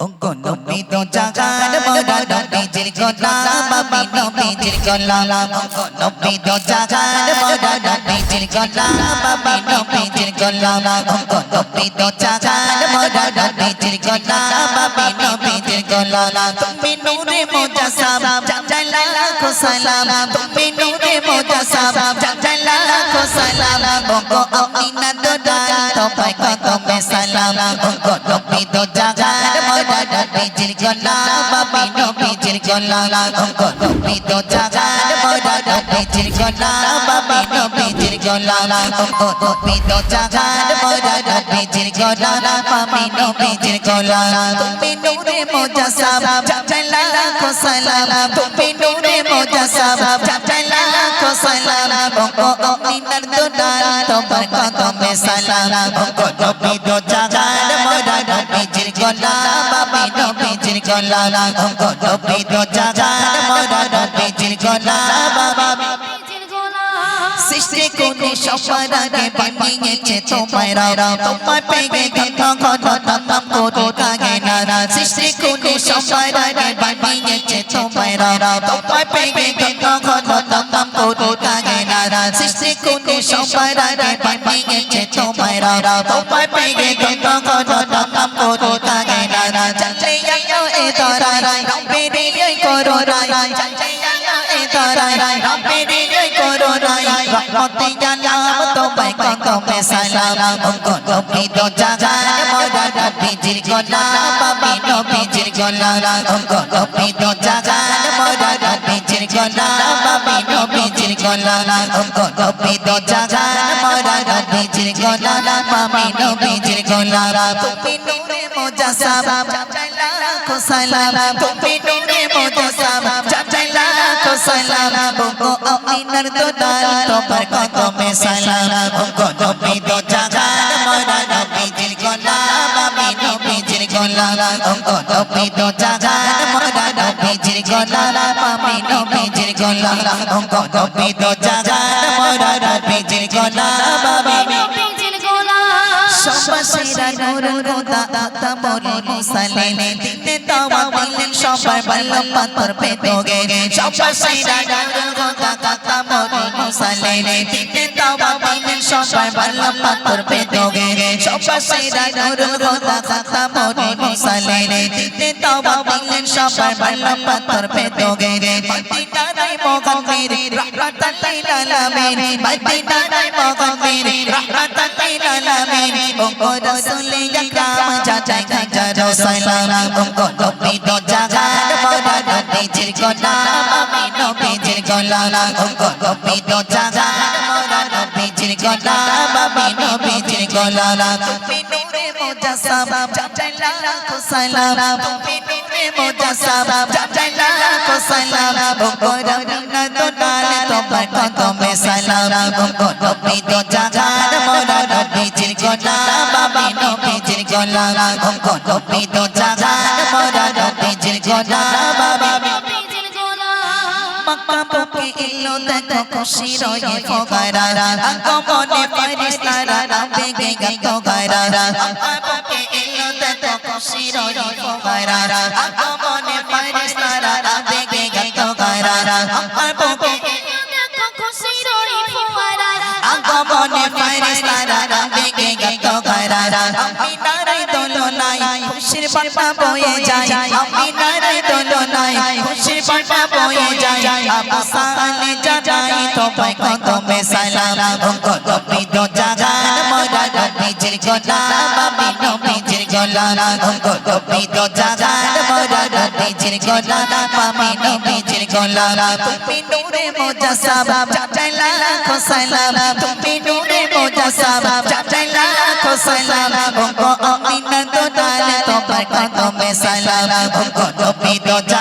ওগো নবী তো জাগার মোরা নবীজির গোলাম আমি নবীজির গোলাম ওগো নবী তো জাগার মোরা নবীজির গোলাম আমি নবীজির গোলাম ওগো নবী তো জাগার মোরা নবীজির গোলাম আমি নবীজির গোলাম তুমি নূরে মুজাসসাম জালালা লাখো সালাম তুমি নূরে মুজাসসাম জালালা লাখো সালাম আমিনা দোদাল তোমায় কদমে সালাম ওগো নবী তো জাগার মোরা নবীজির গোলাম আমি নবীজির গোলাম নবী তো জাগার মোরা নবীজির গোলাম আমি নবীজির গোলাম নবী তো জাগার মোরা নবীজির গোলাম আমি নবীজির গোলাম তুমি নূরে মুজাসসাম জালালা লাখো সালাম। তুমি নূরে মুজাসসাম জালালা লাখো সালাম। ওগো আমিনার দোলাল, তোমার কদমে সালাম। ওগো নবী তো জাগার গোলাম আমি নবীজির গোলাম ওগো নবী তো জাগার মোরা নবীজির গোলাম আমি সৃষ্টি কোনে সবার আগে বানিয়েছে তোমায় বানিয়েছে তোমায় পেগে ঘন ঘন তমাম কোটি কাগে নারা সৃষ্টি কোনে সবার আগে তোমায় রারা তোমার পেগে তমাম কোটি কাগে নারা চলে আয়ো এ তরারাই রব্বে রে করো রাই চলে আয়ো এ তরারাই রব্বে রে করো রাই রহমতে জানাম তোমায় কদমে সালাম ওগো নবী তো জাগার মোরা নবীজির গোলাম আমি নবীজির গোলাম ওগো নবী তো মোরা নবীজির গোলাম আমি নবীজির গোলাম। তুমি নূরে মুজাসসাম জালালা লাখো সালাম। মোরা নবীজির গোলাম আমি সবাসীরা নূর খোদা আতা মরি মুসালিনে দিতে তাওয়া দিলেন সবার বাল্লা পাথর পেতো গে সবাসীরা নূর খোদা আতা মরি মুসালিনে দিতে তাওয়া দিলেন সবার পাথর পেতো গে সবাসীরা নূর খোদা মরি সবার পাথর পেতো গে মদিনা রাই মোগমের রাহমাতাল মদিনা রাই মোগমের রাহমাতাল লিল আলামিন ওগো রাসূল আকরাম মোরা মোরা গোলাম আমি নবীজির গোলাম তুমি নূরে মুজাসসাম চাচাই লাখো সালাম তুমি নূরে মুজাসসাম চাচাই লাখো সালাম ওগো রবিনা দোলাল তোমার কদমে সালাম ওগো নবী তো জাগার মোরা নবীজির গোলাম আমি নবীজির গোলাম নবী তো জাগার মোরা নবীজির গোলাম আমি মক্কা বুকে এলো দেখো খুশি রয়ে ফোগারা আগমনে ফেরেশতারা রাবে গে গো গারা মক্কা বুকে এলো দেখো খুশি রয়ে ফোগারা আগমনে ফেরেশতারা রাবে গে গো গারা মক্কা বুকে আগমনে ফেরেশতারা রাবে গে গো গারা আমি নারাই দোলনাই খুশির বাপা বয়ে যায় আমি নারাই যায় আবু সালে জানাই তোমায় কদমে সালাম। ওগো নবী তো জাগার মোরা নবীজির গোলাম, আমি নবীজির গোলাম। ওগো নবী তো জাগার মোরা নবীজির গোলাম, আমি নবীজির গোলাম। তুমি নূরে মুজাসসাম চাচাই লাখো সালাম। তুমি নূরে মুজাসসাম চাচাই লাখো সালাম। ওগো আমিনা দোলাল তোমার কদমে সালাম। ওগো নবী তো জাগার মোরা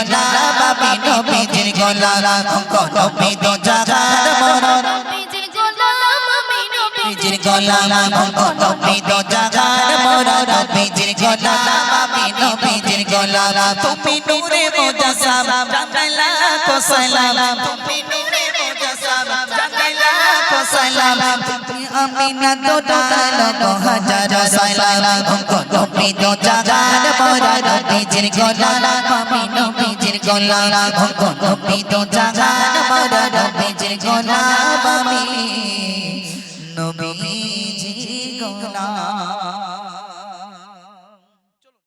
গোলাম আমি নবীজির গোলাম ওগো নবী তো জাগার মোরা নবীজির গোলাম ওগো নবী তো জাগার মোরা নবীজির গোলাম আমি নবীজির গোলাম তুমি নূরে মুজাসসাম জানাই লাখো সালাম। তুমি সালাম তুমি আমিনা তো ডালো হাজার সালাম নবী তো জাগান মোরা নবীজির গোলাম আমি নবীজির গোলাম নবী তো জাগান মোরা